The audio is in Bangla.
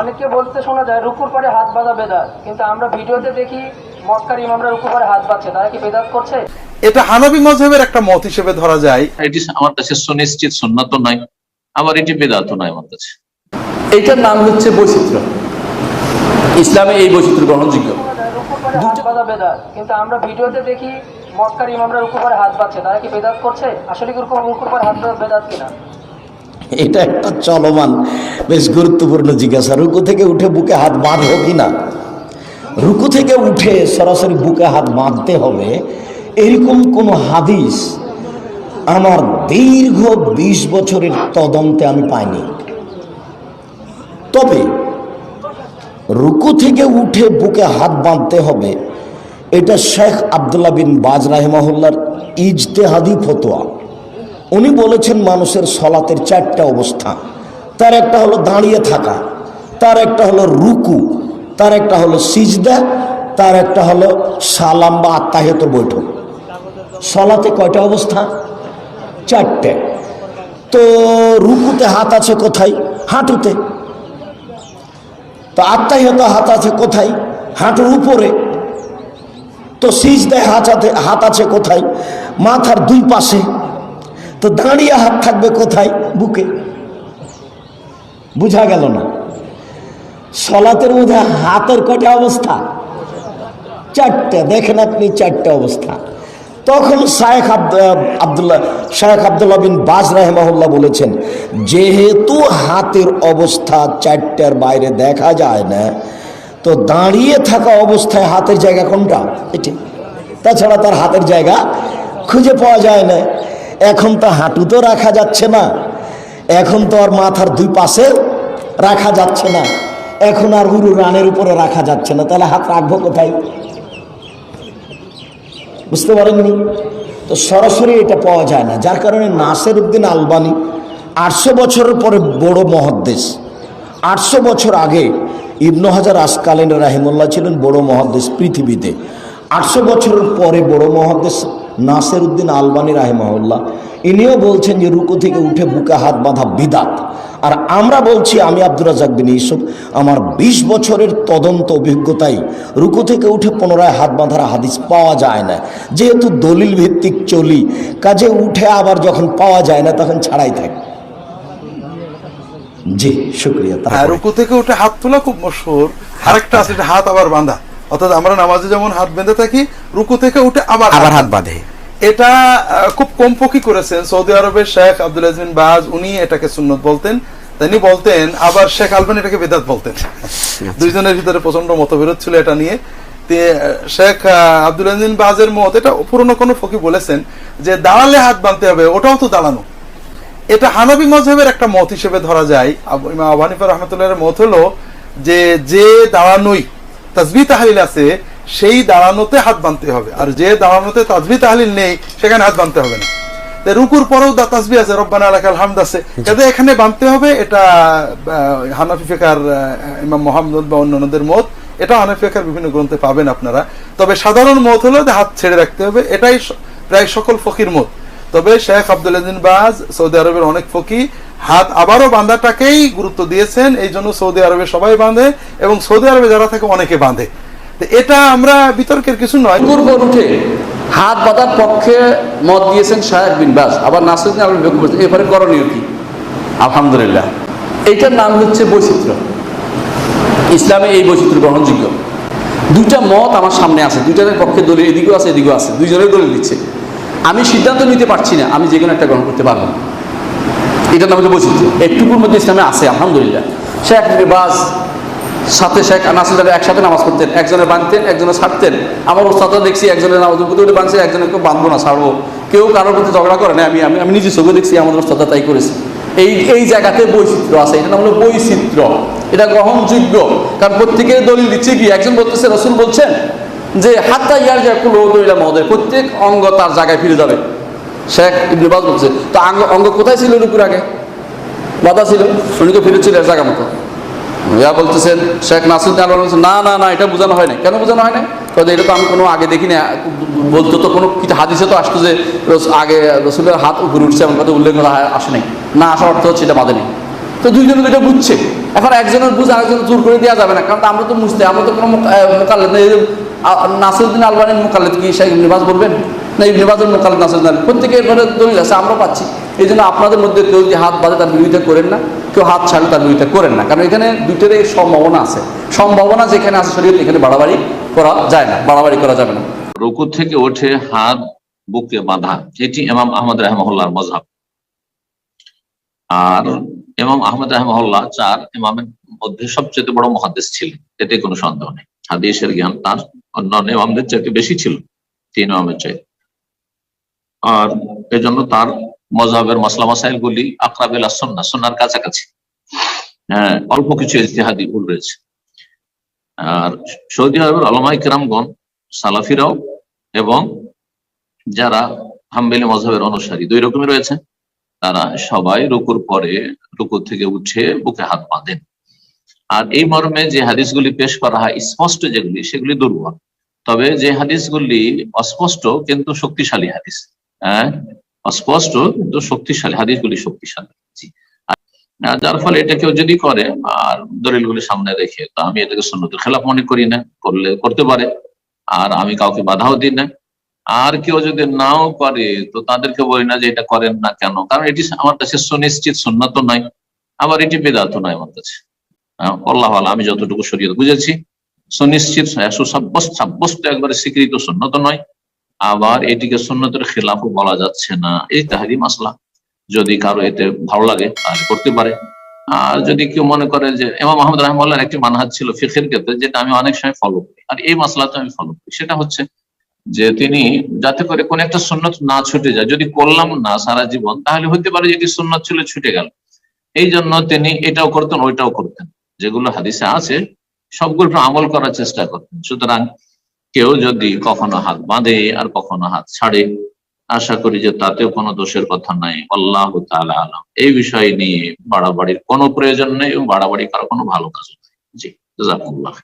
অনেককে বলতে শোনা যায় রুকুর পরে হাত বাঁধা বেদাত। কিন্তু আমরা ভিডিওতে দেখি মক্কার ইমামরা রুকুর পরে হাত বাঁধছে। তারা কি বেদাত করছে? এটা হানাবি মজহেবের একটা মত হিসেবে ধরা যায়। এটি আমার কাছে সুনিশ্চিত সুন্নত নয় আবার এটি বেদাত নয় আমার কাছে। এইটার নাম হচ্ছে বৈচিত্র্য। ইসলামে এই বৈচিত্র্য গ্রহণযোগ্য। কিন্তু আমরা ভিডিওতে দেখি মক্কার ইমামরা রুকুর পরে হাত বাঁধছে। তারা কি বেদাত করছে? আসলে কি রুকুর রুকুর পরে হাত বাঁধা বেদাত কিনা? এটা একটা চলমান, বেশ গুরুত্বপূর্ণ জিজ্ঞাসা। রুকু থেকে উঠে বুকে হাত বাঁধবো কি না? রুকু থেকে উঠে সরাসরি বুকে হাত বাঁধতে হবে। এরকম কোনো হাদিস আমার দীর্ঘ বিশ বছরের তদন্তে আমি পাইনি। তবে রুকু থেকে উঠে বুকে হাত বাঁধতে হবে, এটা শেখ আবদুল্লাহ বিন বাজ রাহেমাহুল্লার ইজতেহাদি ফতোয়া। উনি বলেছেন মানুষের সলাতের চারটা অবস্থা। তার একটা হলো দাঁড়িয়ে থাকা, তার একটা হলো রুকু, তার একটা হলো সিজদা, তার একটা হলো সালাম বা আত্মাহিত বৈঠক। সলাতে কয়টা অবস্থা? চারটে। তো রুকুতে হাত আছে কোথায়? হাঁটুতে। তো আত্মাহিত হাত আছে কোথায়? হাঁটুর উপরে। তো সিজদায় হাত হাত আছে কোথায়? মাথার দুই পাশে। তো দাঁড়িয়ে হাত থাকবে কোথায়? বুকে। বুঝা গেল না। সলাতের মধ্যে হাতের কটা অবস্থা? চারটে। দেখেন আপনি চারটে অবস্থা। তখন শায়েখ আবদুল্লাহ শায়েখ আবদুল্লাহ বিন বাজ রাহেমাহুল্লাহ বলেছেন, যেহেতু হাতের অবস্থা চারটার বাইরে দেখা যায় না, তো দাঁড়িয়ে থাকা অবস্থায় হাতের জায়গা কোনটা? এটি। তাছাড়া তার হাতের জায়গা খুঁজে পাওয়া যায় না। এখন তো হাঁটু তো রাখা যাচ্ছে না। এখন তো আর মাথার দুই পাশে রাখা যাচ্ছে না। এখন আর গুরু রানের উপরে রাখা যাচ্ছে না। তাহলে হাত রাখব কোথায়? বুঝতে পারেননি? তো সরাসরি এটা পাওয়া যায় না। যার কারণে নাসের উদ্দিন আলবানি আটশো বছরের পরে বড় মহাদ্দেশ। আটশো বছর আগে ইবনু হাজার আসকালীন রাহিমুল্লাহ ছিলেন বড় মহাদ্দেশ পৃথিবীতে। আটশো বছরের পরে বড় মহাদ্দেশ নাসের উদ্দিন আলবানী রাহিমাহুল্লাহ, ইনিও বলছেন যে রুকু থেকে উঠে বুকে হাত বাঁধা বিদাত। আর আমরা বলছি, আমি আব্দুর রাজাক বিন ইসুফ আমার ২০ বছরের তদন্ত অভিজ্ঞতায় রুকু থেকে উঠে পুনরায় হাত বাঁধার হাদিস পাওয়া যায় না। যেহেতু দলিল ভিত্তিক চলি, কাজে উঠে আবার যখন পাওয়া যায় না, তখন ছাড়াই থাকে। জি, শুক্রিয়া তারপরে- রুকু থেকে উঠে হাত তোলা খুব মশহুর। আরেকটা আছে হাত আবার বাঁধা। অর্থাৎ আমরা নামাজে যেমন হাত বেঁধে থাকি রুকু থেকে উঠে আবার আবার হাত বাঁধে। এটা খুব কম পক্ষী করেছেন। সৌদি আরবের শেখ আব্দুল আজিন বাজ উনি এটাকে সুন্নত বলতেন। তিনি বলতেন আবার শেখ আলবান এটাকে বেদাত বলতেন। দুইজনের ভিতরে প্রচণ্ড মতবিরোধ ছিল এটা নিয়ে। তে, শেখ আব্দুল আজিন বাজের মত এটা পুরনো কোনো ফকি বলেছেন যে দাঁড়ালে হাত বাঁধতে হবে ওটাও তো দাঁড়ানো। এটা হানাবি মজহেবের একটা মত হিসেবে ধরা যায়। আবু- ইমাম আবু মত হলো যে যে দাঁড়ানোই তাজবি তাহলিল আছে সেই দাঁড়ানোতে হাত বাঁধতে হবে। আর যে দাঁড়ানোতে তাজবি তাহলিল নেই সেখানে হাত বাঁধতে হবে না। রুকুর পরেও দা তাসবি আছে রব্বানা আলাকাল হামদ আছে। কাজে এখানে বাঁধতে হবে এটা হানাফি ফিকার ইমাম মোহাম্মদ বা অন্যান্যদের মত এটা হানাফি ফিকার বিভিন্ন গ্রন্থে পাবেন আপনারা। তবে সাধারণ মত হলো যে হাত ছেড়ে রাখতে হবে এটাই প্রায় সকল ফকির মত। তবে শেখ আব্দুল বাজ সৌদি আরবের অনেক ফকি হাত আবারও বাঁধাটাকেই গুরুত্ব দিয়েছেন এই জন্য সৌদি আরবে সবাই বাঁধে এবং সৌদি আরবে যারা থাকে অনেকে বাঁধে। এটা আমরা বিতর্কের কিছু নয়। রুকুর পর উঠে হাত বাঁধার পক্ষে মত দিয়েছেন শাহেদ বিন বাস আবার নাসিরুদ্দিন আলম বেগম বলছেন এরপরে করণীয় কি? আলহামদুলিল্লাহ। এইটার নাম হচ্ছে বৈচিত্র্য। ইসলামে এই বৈচিত্র্য গ্রহণযোগ্য। দুইটা মত আমার সামনে আছে দুইটার পক্ষে দলিল এদিকেও আছে এদিকেও আছে। দুইজনের দলিল দিচ্ছে। আমি সিদ্ধান্ত নিতে পারছি না আমি যে কোনো একটা গ্রহণ করতে পারব। না। এটার নাম হচ্ছে বৈচিত্র্য। একটুকুর মধ্যে ইসলামে আছে, আলহামদুলিল্লাহ। শেখ বাস সাথে শেখ নাসির একসাথে নামাজ পড়তেন একজনের বাঁধতেন একজনের ছাড়তেন। আমার ওস্তাদা দেখছি একজনের নামাজ উপরে বাঁধছে কেউ বাঁধবো না, ছাড়বো। কেউ কারোর প্রতি ঝগড়া করে না, আমি আমি নিজে চোখে দেখছি আমাদের ওস্তাদা তাই করেছে। এই এই জায়গাতে বৈচিত্র্য আছে এটা নাম হলো বৈচিত্র্য। এটা গ্রহণযোগ্য। কারণ প্রত্যেকের দলিল দিচ্ছে কি? একজন বলতেছে, রসুল বলছেন যে, হাত্তা ইয়ার যা কুলো দইলা মহোদয় প্রত্যেক অঙ্গ তার জায়গায় ফিরে যাবে। শেখ ইবনে বলছে, তো অঙ্গ অঙ্গ কোথায় ছিল রুকুর আগে? বাধা ছিল? উনি তো ফিরেছিল এর জায়গা মতো। ইয়া বলতেছেন, শেখ নাসির আলম বলছেন, না না না, এটা বোঝানো হয় না কেন বোঝানো হয় না কারণ এটা তো আমি কোনো আগে দেখি না বলতো তো কোনো কিছু, হাদিসে তো আসতো যে আগে রসুলের হাত উপরে উঠছে, এমন কথা উল্লেখ করা আসে নাই। না, আসার অর্থ হচ্ছে এটা বাঁধে নেই। তো দুইজনে দুইটা বুঝছে। এখন একজনের বুঝ আরেকজনের জোর করে দেওয়া যাবে না, কারণ আমরা তো বুঝতে আমরা তো কোনো মোকাল্লেদ নাসিরুদ্দিন আলবানির মোকাল্লেদ কি শাহ নিবাস বলবেন? না, এই নিবাসের মোকাল্লেদ নাসিরুদ্দিন আলবানী প্রত্যেকে এবারে দলিল আছে, আমরা পাচ্ছি। এই জন্য আপনাদের মধ্যে কেউ যে হাত বাঁধে তার বিরোধিতা করেন না, কেউ হাত ছাড়ে তার বিরোধিতা করেন না। কারণ এখানে দুইটারই সম্ভাবনা আছে। সম্ভাবনা যেখানে আছে শরীর এখানে বাড়াবাড়ি করা যায় না, বাড়াবাড়ি করা যাবে না। রুকু থেকে উঠে হাত, বুকে বাঁধা এটি এমাম আহমদ রহমহল্লার মজহাব আর এমাম আহমদ রহমহল্লা চার এমামের মধ্যে সবচেয়ে বড় মহাদেশ ছিলেন, এতে কোনো সন্দেহ নেই। হাদিসের জ্ঞান তার অন্যান্য এমামদের চাইতে বেশি ছিল, তিন ইমামের চাইতে। আর এজন্য তার মজাবের মশলা মাসাইল গুলি আকরাবেল সন্না সন্ন্যার কাছাকাছি। হ্যাঁ অল্প কিছু ইজতিহাদি ভুল রয়েছে। আর সৌদি আরবের আলমাই কিরামগণ সালাফিরাও এবং যারা হাম্বেলি মজাবের অনুসারী, দুই রকমের রয়েছে। তারা সবাই রুকুর পরে রুকুর থেকে উঠে বুকে হাত বাঁধেন। আর এই মর্মে যে হাদিসগুলি পেশ করা হয়, স্পষ্ট যেগুলি, সেগুলি দুর্বল। তবে যে হাদিসগুলি অস্পষ্ট, কিন্তু শক্তিশালী হাদিস। হ্যাঁ? অস্পষ্ট কিন্তু শক্তিশালী হাদিসগুলি শক্তিশালী। যার ফলে এটা কেউ যদি করে আর দলিলগুলি সামনে রেখে তো আমি এটাকে সুন্নতের খেলাফ মনে করি না করলে করতে পারে। আর আমি কাউকে বাধাও দিই না। আর কেউ যদি নাও করে তো তাদেরকে বলি না যে এটা করেন না কেন? কারণ এটি আমার কাছে সুনিশ্চিত সুন্নত নয় আবার এটি বেদাত নয় আমার কাছে। আল্লাহ আল্লাহ, আমি যতটুকু শরীয়ত বুঝেছি সুনিশ্চিত সুসাব্যস্ত সাব্যস্ত একবারে স্বীকৃত সুন্নত নয়। আবার এটিকে সুন্নতের খেলাফও বলা যাচ্ছে না। এই তাহারি মাসলা। যদি কারও এতে ভালো লাগে, তাহলে করতে পারে। আর যদি কেউ মনে করে যে এমাম মাহমুদ রহমাল্লার একটি মানহাজ ছিল ফিখের ক্ষেত্রে, যেটা আমি অনেক সময় ফলো করি। আর এই মাসলাতে আমি ফলো করি। সেটা হচ্ছে যে, তিনি যাতে করে কোন একটা সুন্নত না ছুটে যায়, যদি করলাম না সারা জীবন, তাহলে হতে পারে যেটি সুন্নত ছিল, ছুটে গেল। এই জন্য তিনি এটাও করতেন, ওইটাও করতেন। যেগুলো হাদিসে আছে সবগুলো আমল করার চেষ্টা করতেন। সুতরাং কেউ যদি কখনো হাত বাঁধে আর কখনো হাত ছাড়ে, আশা করি যে তাতেও কোনো দোষের কথা নাই। আল্লাহ আলম। এই বিষয় নিয়ে বাড়াবাড়ির কোনো প্রয়োজন নেই এবং বাড়াবাড়ি কারও কোনো ভালো কাজ নেই। জি জাজাকুল্লাহ